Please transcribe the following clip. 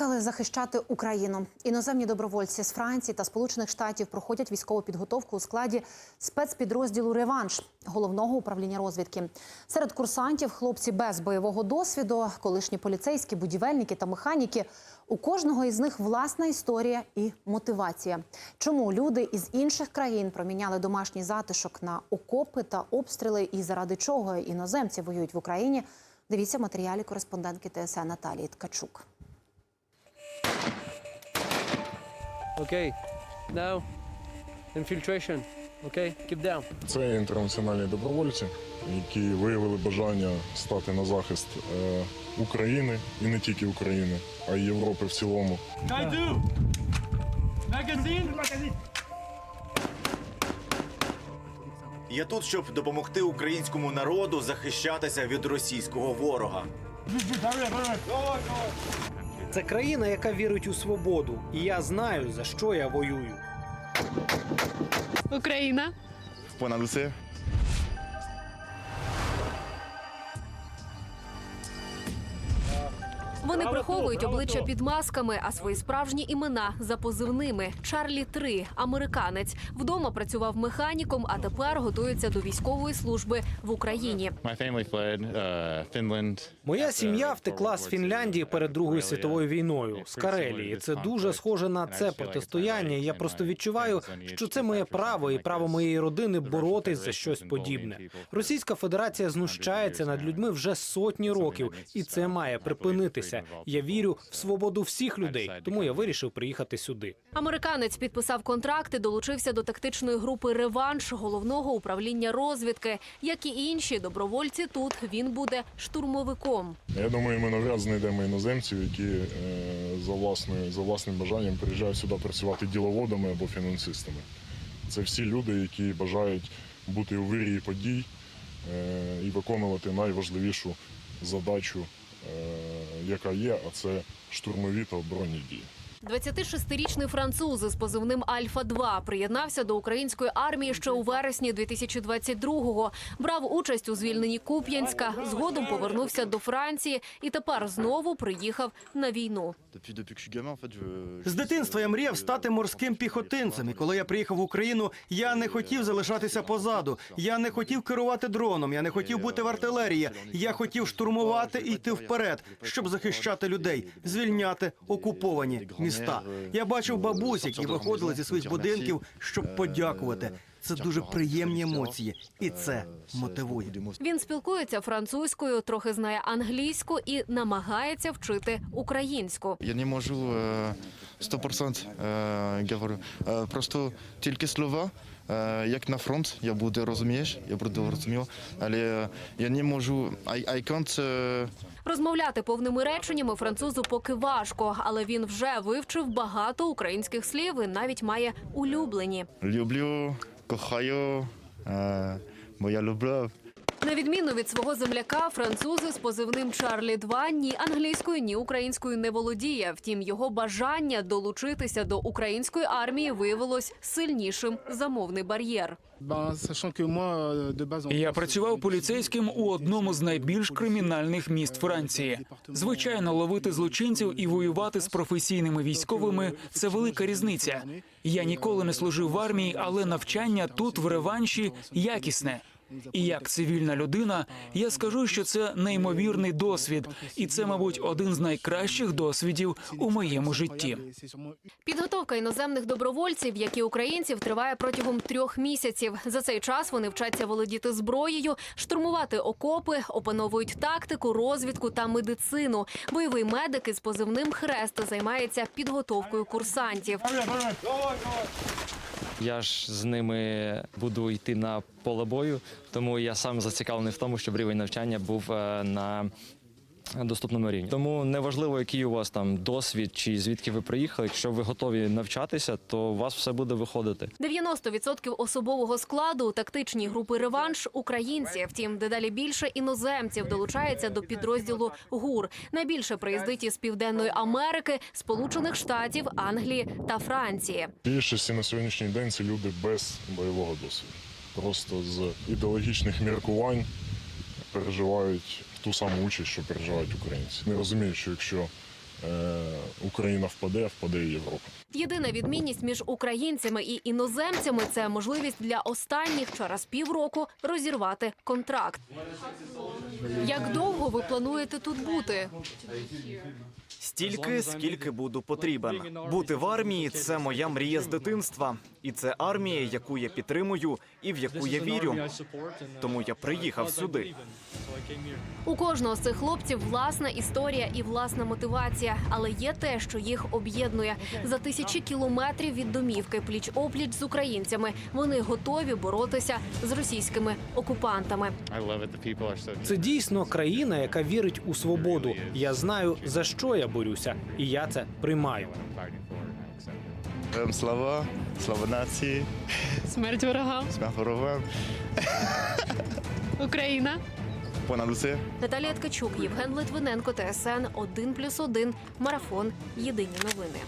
Поїхали захищати Україну. Іноземні добровольці з Франції та Сполучених Штатів проходять військову підготовку у складі спецпідрозділу Реванш головного управління розвідки. Серед курсантів хлопці без бойового досвіду, колишні поліцейські, будівельники та механіки. У кожного із них власна історія і мотивація. Чому люди із інших країн проміняли домашній затишок на окопи та обстріли, і заради чого іноземці воюють в Україні? Дивіться матеріалі кореспондентки ТСН Наталії Ткачук. Okay. Now, infiltration. Okay, keep down. Це інтернаціональні добровольці, які виявили бажання стати на захист е, України і не тільки України, а й Європи в цілому. Kaidu Magazine Я тут, щоб допомогти українському народу захищатися від російського ворога. Це країна, яка вірить у свободу, і я знаю за що я воюю. Україна. Понадусе. Вони приховують обличчя під масками, а свої справжні імена за позивними. Чарлі 3 американець. Вдома працював механіком, а тепер готується до військової служби в Україні. Uh, Моя сім'я втекла з Фінляндії перед Другою світовою війною з Карелії. Це дуже схоже на це протистояння. Я просто відчуваю, що це моє право і право моєї родини боротись за щось подібне. Російська Федерація знущається над людьми вже сотні років, і це має припинитися. Я вірю в свободу всіх людей, тому я вирішив приїхати сюди. Американець підписав контракт і долучився до тактичної групи Реванш головного управління розвідки. Як і інші добровольці, тут він буде штурмовиком. Я думаю, ми навряд знайдемо іноземців, які е, за, власною, за власним бажанням приїжджають сюди працювати діловодами або фінансистами. Це всі люди, які бажають бути у вирії подій е, і виконувати найважливішу задачу, е, яка є, а це штурмові та оборонні дії. 26-річний француз із позивним Альфа 2 приєднався до української армії ще у вересні 2022-го. Брав участь у звільненні Куп'янська. Згодом повернувся до Франції і тепер знову приїхав на війну. З дитинства я мріяв стати морським піхотинцем. І коли я приїхав в Україну, я не хотів залишатися позаду. Я не хотів керувати дроном. Я не хотів бути в артилерії. Я хотів штурмувати і йти вперед, щоб захищати людей, звільняти окуповані міста. Я бачив бабусь, які виходили зі своїх будинків, щоб подякувати. Це дуже приємні емоції, і це мотивує. Він спілкується французькою, трохи знає англійську і намагається вчити українську. Я не можу е, 100% е, говорю. Е, Просто тільки слова. Е, Як на фронт, я буду розумієш, я буду розумів, але я не можу. I, I can't, е, Розмовляти повними реченнями французу поки важко, але він вже вивчив багато українських слів і навіть має улюблені. люблю, кохаю, е, бо я люблю. На відміну від свого земляка, французи з позивним Чарлі 2 ні англійською, ні українською не володіє. Втім, його бажання долучитися до української армії виявилось сильнішим за мовний бар'єр. Я працював поліцейським у одному з найбільш кримінальних міст Франції. Звичайно, ловити злочинців і воювати з професійними військовими це велика різниця. Я ніколи не служив в армії, але навчання тут в реванші якісне. І як цивільна людина, я скажу, що це неймовірний досвід, і це, мабуть, один з найкращих досвідів у моєму житті. Підготовка іноземних добровольців, як і українців, триває протягом трьох місяців. За цей час вони вчаться володіти зброєю, штурмувати окопи, опановують тактику, розвідку та медицину. Бойовий медик із позивним хрест займається підготовкою курсантів. Я ж з ними буду йти на поле бою, тому я сам зацікавлений в тому, щоб рівень навчання був е, на доступному рівні. Тому неважливо, який у вас там досвід чи звідки ви приїхали. Якщо ви готові навчатися, то у вас все буде виходити. 90% особового складу у тактичній групи реванш українці. Втім, дедалі більше іноземців долучається до підрозділу ГУР. Найбільше приїздить із Південної Америки, Сполучених Штатів, Англії та Франції. Більшості на сьогоднішній день це люди без бойового досвіду. Просто з ідеологічних міркувань переживають ту саму участь, що переживають українці. Не розуміють, що якщо е, Україна впаде, впаде і Європа. Єдина відмінність між українцями і іноземцями це можливість для останніх через півроку розірвати контракт. Як довго ви плануєте тут бути? Стільки, скільки буду потрібен. Бути в армії це моя мрія з дитинства, і це армія, яку я підтримую і в яку я вірю. Тому я приїхав сюди. У кожного з цих хлопців власна історія і власна мотивація, але є те, що їх об'єднує за тисячі кілометрів від домівки, пліч опліч з українцями. Вони готові боротися з російськими окупантами. Це дійсно країна, яка вірить у свободу. Я знаю за що я борюся, і я це приймаю. Героям слава, слава нації, Смерть ворогам. смерть ворогам, Україна. понад усе. Наталія Ткачук, Євген Литвиненко, ТСН 1+,1, Марафон. Єдині новини.